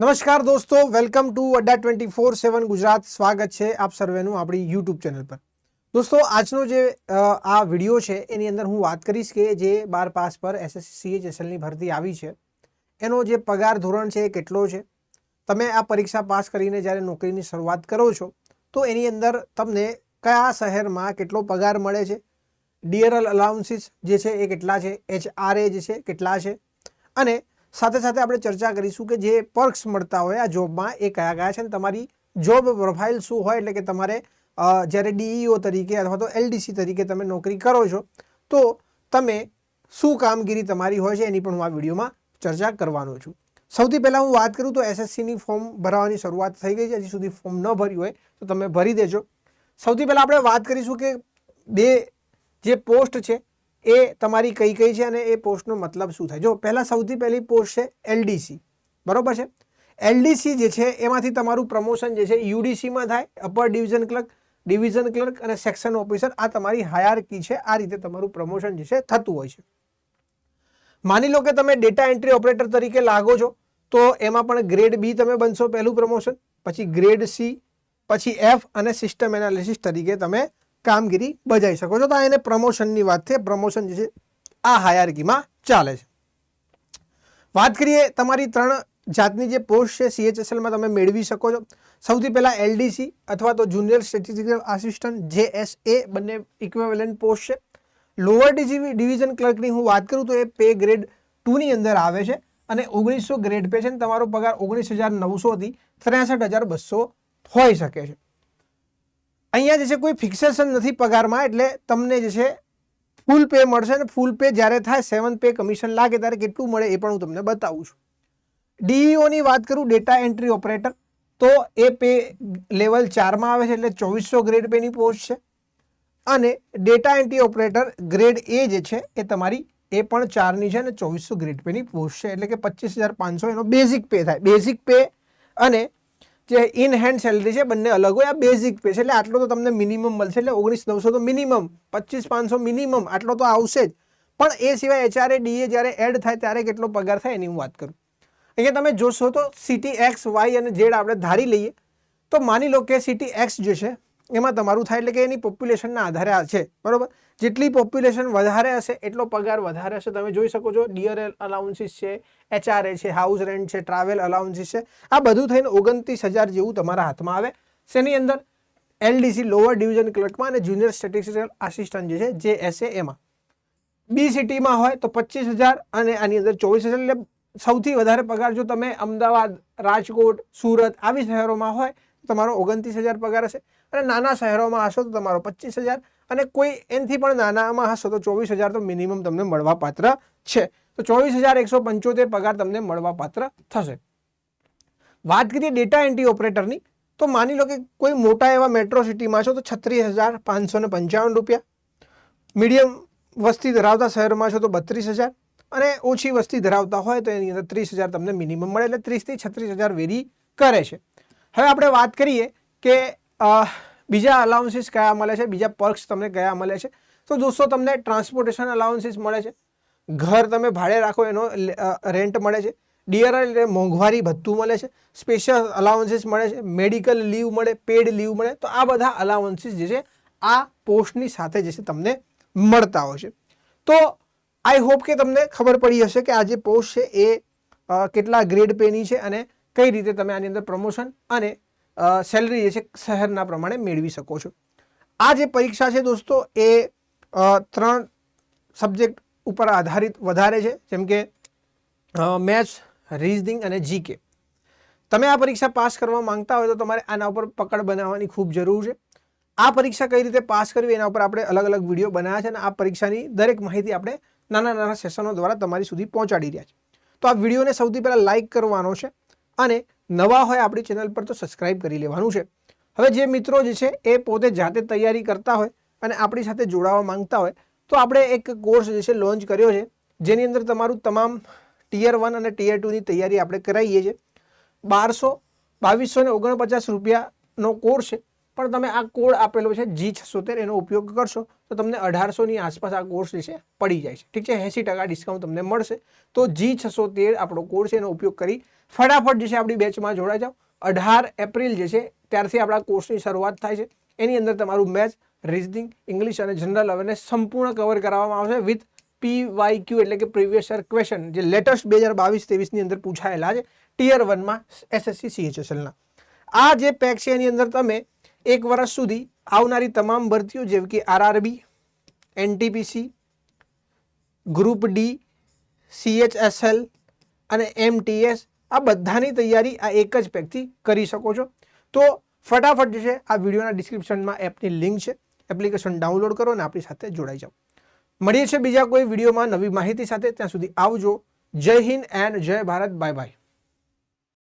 નમસ્કાર દોસ્તો, welcome to Adda twenty four seven Gujarat. સ્વાગત છે આપ સર્વેનું આપણી યુટ્યુબ ચેનલ પર. દોસ્તો, આજનો જે આ વીડિયો છે, એની અંદર હું વાત કરીશ કે જે બાર પાસ પર એસએસસી, સીએચએસએલની ભરતી આવી છે. એનો જે પગાર ધોરણ છે એ કેટલો છે? તમે આ પરીક્ષા પાસ કરીને જ્યારે નોકરીની શરૂઆત કરો છો, તો એની અંદર તમને કયા શહેરમાં કેટલો પગાર મળે છે? ડીઆરએલ અલાઉન્સીસ જે છે એ કેટલા છે? એચઆરએ જે છે કેટલા છે? અને સાથે સાથે આપણે ચર્ચા કરીશું કે જે પર્ક્સ મળતા હોય આ જોબમાં એ કયા કયા છે અને તમારી જોબ પ્રોફાઇલ શું હોય એટલે કે તમારે જ્યારે ડીઈઓ તરીકે અથવા તો એલડીસી તરીકે તમે નોકરી કરો છો, તો તમે શું કામગીરી તમારી હોય છે એની પણ હું આ વિડીયોમાં ચર્ચા કરવાનો છું. સૌથી પહેલાં હું વાત કરું તો એસએસસીની ફોર્મ ભરવાની શરૂઆત થઈ ગઈ છે. હજી સુધી ફોર્મ ન ભર્યું હોય તો તમે ભરી દેજો. સૌથી પહેલાં આપણે વાત કરીશું કે બે જે પોસ્ટ છે એ તમારી કઈ કઈ છે અને એ પોસ્ટનો મતલબ શું થાય? જો, પહેલાં સૌથી પહેલી પોસ્ટ છે એલડીસી. બરાબર છે? એલડીસી જે છે, એમાંથી તમારું પ્રમોશન જે છે, યુડીસીમાં થાય, upper division clerk division clerk અને સેક્શન ઓફિસર, આ તમારી હાયરકી છે, આ રીતે તમારું પ્રમોશન જે છે, થતું હોય છે. માની લો કે તમે ડેટા એન્ટ્રી ઓપરેટર તરીકે લાગો છો, તો એમાં પણ ગ્રેડ બી તમે બનશો પહેલું પ્રમોશન, પછી ગ્રેડ સી, પછી એફ અને સિસ્ટમ એનાલિસિસ તરીકે તમે કામગીરી બજાવી શકો છો. તો એને પ્રમોશનની વાત છે. પ્રમોશન જે છે, આ હાયરકીમાં ચાલે છે. વાત કરીએ તમારી ત્રણ જાતની જે પોસ્ટ છે સીએચએસએલમાં તમે મેળવી શકો છો. સૌથી પહેલાં એલડીસી અથવા તો junior statistical assistant J S A બંને ઇક્વેવેલન્ટ પોસ્ટ છે. લોઅર ડિવિઝન ક્લર્કની હું વાત કરું તો એ પે ગ્રેડ ટુની અંદર આવે છે અને ઓગણીસો ગ્રેડ પે છે તમારો પગાર ઓગણીસ હજાર નવસોથી ત્રેસઠ હજાર બસો હોઈ શકે છે. અહીંયા જે છે કોઈ ફિક્સેશન નથી પગારમાં, એટલે તમને જે છે ફૂલ પે મળશે અને ફૂલ પે જ્યારે થાય સેવન પે કમિશન લાગે ત્યારે કેટલું મળે એ પણ હું તમને બતાવું છું. ડીઈઓની વાત કરું ડેટા એન્ટ્રી ઓપરેટર તો એ પે લેવલ ચારમાં આવે છે, એટલે ચોવીસો ગ્રેડ પેની પોસ્ટ છે. અને data entry operator grade A જે છે, એ તમારી એ પણ ચારની છે અને ચોવીસો ગ્રેડ પેની પોસ્ટ છે. એટલે કે પચીસ હજાર પાંચસો એનો બેઝિક પે થાય. બેઝિક પે અને જે ઇન હેન્ડ સેલરી છે, બંને અલગ હોય. આ બેઝિક પે છે. એટલે આટલો તો તમને મિનિમમ મળશે. એટલે ઓગણીસ નવસો તો મિનિમમ પચીસ પાંચસો મિનિમમ આટલો તો આવશે જ. પણ એ સિવાય એચઆરએ ડીએ જ્યારે એડ થાય ત્યારે કેટલો પગાર થાય એની હું વાત કરું. અહીંયા તમે જોશો તો સિટી એક્સ વાય અને ઝેડ આપણે ધારી લઈએ. તો માની લો કે સિટી એક્સ જે છે, એમાં તમારું થાય એટલે કે એની પોપ્યુલેશનના આધારે આ છે. બરોબર? જેટલી પોપ્યુલેશન વધારે હશે, એટલો પગાર વધારે હશે. તમે જોઈ શકો છો ડિયર અલાઉન્સીસ છે એચઆરએ છે હાઉસ રેન્ટ છે ટ્રાવેલ અલાઉન્સીસ છે. આ બધું થઈને ઓગણત્રીસ હજાર જેવું તમારા હાથમાં આવે. શેની અંદર? એલડીસી લોઅર ડિવિઝન ક્લર્કમાં અને જુનિયર સ્ટેટિસ્ટિકલ આસિસ્ટન્ટ જે છે, જે એસ એમાં. બી સિટીમાં હોય તો પચીસ હજાર અને આની અંદર ચોવીસ હજાર. એટલે સૌથી વધારે પગાર જો તમે અમદાવાદ, રાજકોટ, સુરત, આવી શહેરોમાં હોય તમારો ઓગણત્રીસ હજાર પગાર હશે. અને નાના શહેરોમાં હશો તો તમારો પચીસ હજાર. અને કોઈ એનથી પણ નાનામાં હશો તો ચોવીસ હજાર તો મિનિમમ તમને મળવાપાત્ર છે. તો ચોવીસ હજાર એકસો પંચોતેર પગાર તમને મળવાપાત્ર થશે. વાત કરીએ ડેટા એન્ટ્રી ઓપરેટરની તો માની લો કે કોઈ મોટા એવા મેટ્રો સિટીમાં છો તો છત્રીસ હજાર પાંચસો ને પંચાવન રૂપિયા. મીડિયમ વસ્તી ધરાવતા શહેરમાં છો તો બત્રીસ હજાર. અને ઓછી વસ્તી ધરાવતા હોય તો એની અંદર ત્રીસ હજાર તમને મિનિમમ મળે એટલે ત્રીસથી છત્રીસ હજાર વેરી કરે છે. હવે આપણે વાત કરીએ કે બીજા અલાઉન્સીસ કયા મળે છે? બીજા પર્ક્સ તમને કયા મળે છે? તો દોસ્તો, તમને ટ્રાન્સપોર્ટેશન અલાઉન્સીસ મળે છે. ઘર તમે ભાડે રાખો, એનો રેન્ટ મળે છે. ડીઆરઆર એટલે મોંઘવારી ભથ્થું મળે છે. સ્પેશિયલ અલાઉન્સીસ મળે છે. મેડિકલ લીવ મળે પેડ લીવ મળે. તો આ બધા અલાઉન્સીસ જે છે, આ પોસ્ટની સાથે જે છે, તમને મળતા હોય છે. તો આઈ હોપ કે તમને ખબર પડી હશે કે આ જે પોસ્ટ છે, એ કેટલા ગ્રેડ પેની છે અને કઈ રીતે તમે આની અંદર પ્રમોશન અને સેલરી જે છે શહેરના પ્રમાણે મેળવી શકો છો. આ જે પરીક્ષા છે દોસ્તો એ ત્રણ સબ્જેક્ટ ઉપર આધારિત વધારે છે. જેમ કે મેથ્સ રીઝનિંગ અને જીકે તમે આ પરીક્ષા પાસ કરવા માંગતા હોય તો તમારે આના ઉપર પકડ બનાવવાની ખૂબ જરૂર છે. આ પરીક્ષા કઈ રીતે પાસ કરવી એના ઉપર આપણે અલગ અલગ વીડિયો બનાવ્યા છે અને આ પરીક્ષાની દરેક માહિતી આપણે નાના નાના સેશનો દ્વારા તમારી સુધી પહોંચાડી રહ્યા છે. તો આ વિડીયોને સૌથી પહેલાં લાઇક કરવાનો છે. અને નવા હોય આપણી ચેનલ પર તો સબસ્ક્રાઇબ કરી લેવાનું છે. હવે જે મિત્રો જે છે, એ પોતે જાતે તૈયારી કરતા હોય અને આપણી સાથે જોડાવા માંગતા હોય, તો આપણે એક કોર્સ જે છે લોન્ચ કર્યો છે. જેની અંદર તમારું તમામ ટીયર વન અને ટીયર ટુની તૈયારી આપણે કરાવીએ છીએ. બારસો, બાવીસો ને ઓગણપચાસ રૂપિયાનો કોર્સ છે. પણ તમે આ કોડ આપેલો છે જી છસોતેર એનો ઉપયોગ કરશો તો તમને અઢારસોની આસપાસ આ કોર્સ જે છે, પડી જાય છે. ઠીક છે? એંસી ટકા ડિસ્કાઉન્ટ તમને મળશે. તો જી છસોતેર આપણો કોડ છે, એનો ઉપયોગ કરી ફટાફટ જે છે આપણી બેચમાં જોડાઈ જાઓ. અઢાર એપ્રિલ જે છે, ત્યારથી આપણા કોર્સની શરૂઆત થાય છે. એની અંદર તમારું મેથ્સ રિઝનિંગ ઇંગ્લિશ અને જનરલ અવેરનેસ સંપૂર્ણ કવર કરવામાં આવશે વિથ પી વાય ક્યુ એટલે કે પ્રીવિયસ યર ક્વેશ્ચન જે લેટેસ્ટ બે હજાર બાવીસ ત્રેવીસની અંદર પૂછાયેલા છે ટીયર વનમાં એસએસસી સીએચએસએલના આ જે પેક છે, એની અંદર તમે એક વર્ષ સુધી આવનારી તમામ ભરતીઓ જેવી કે RRB NTPC group D CHSL અને એમટીએસ આ બધાની તૈયારી આ એક જ પેકથી કરી શકો છો. તો ફટાફટ જે છે, આ વિડીયોના ડિસ્ક્રિપ્શનમાં એપની લિંક છે. એપ્લિકેશન ડાઉનલોડ કરો અને આપણી સાથે જોડાઈ જાઓ. મળીએ છીએ બીજા કોઈ વિડીયોમાં નવી માહિતી સાથે. ત્યાં સુધી આવજો. જય હિન્દ એન્ડ જય ભારત. Bye bye.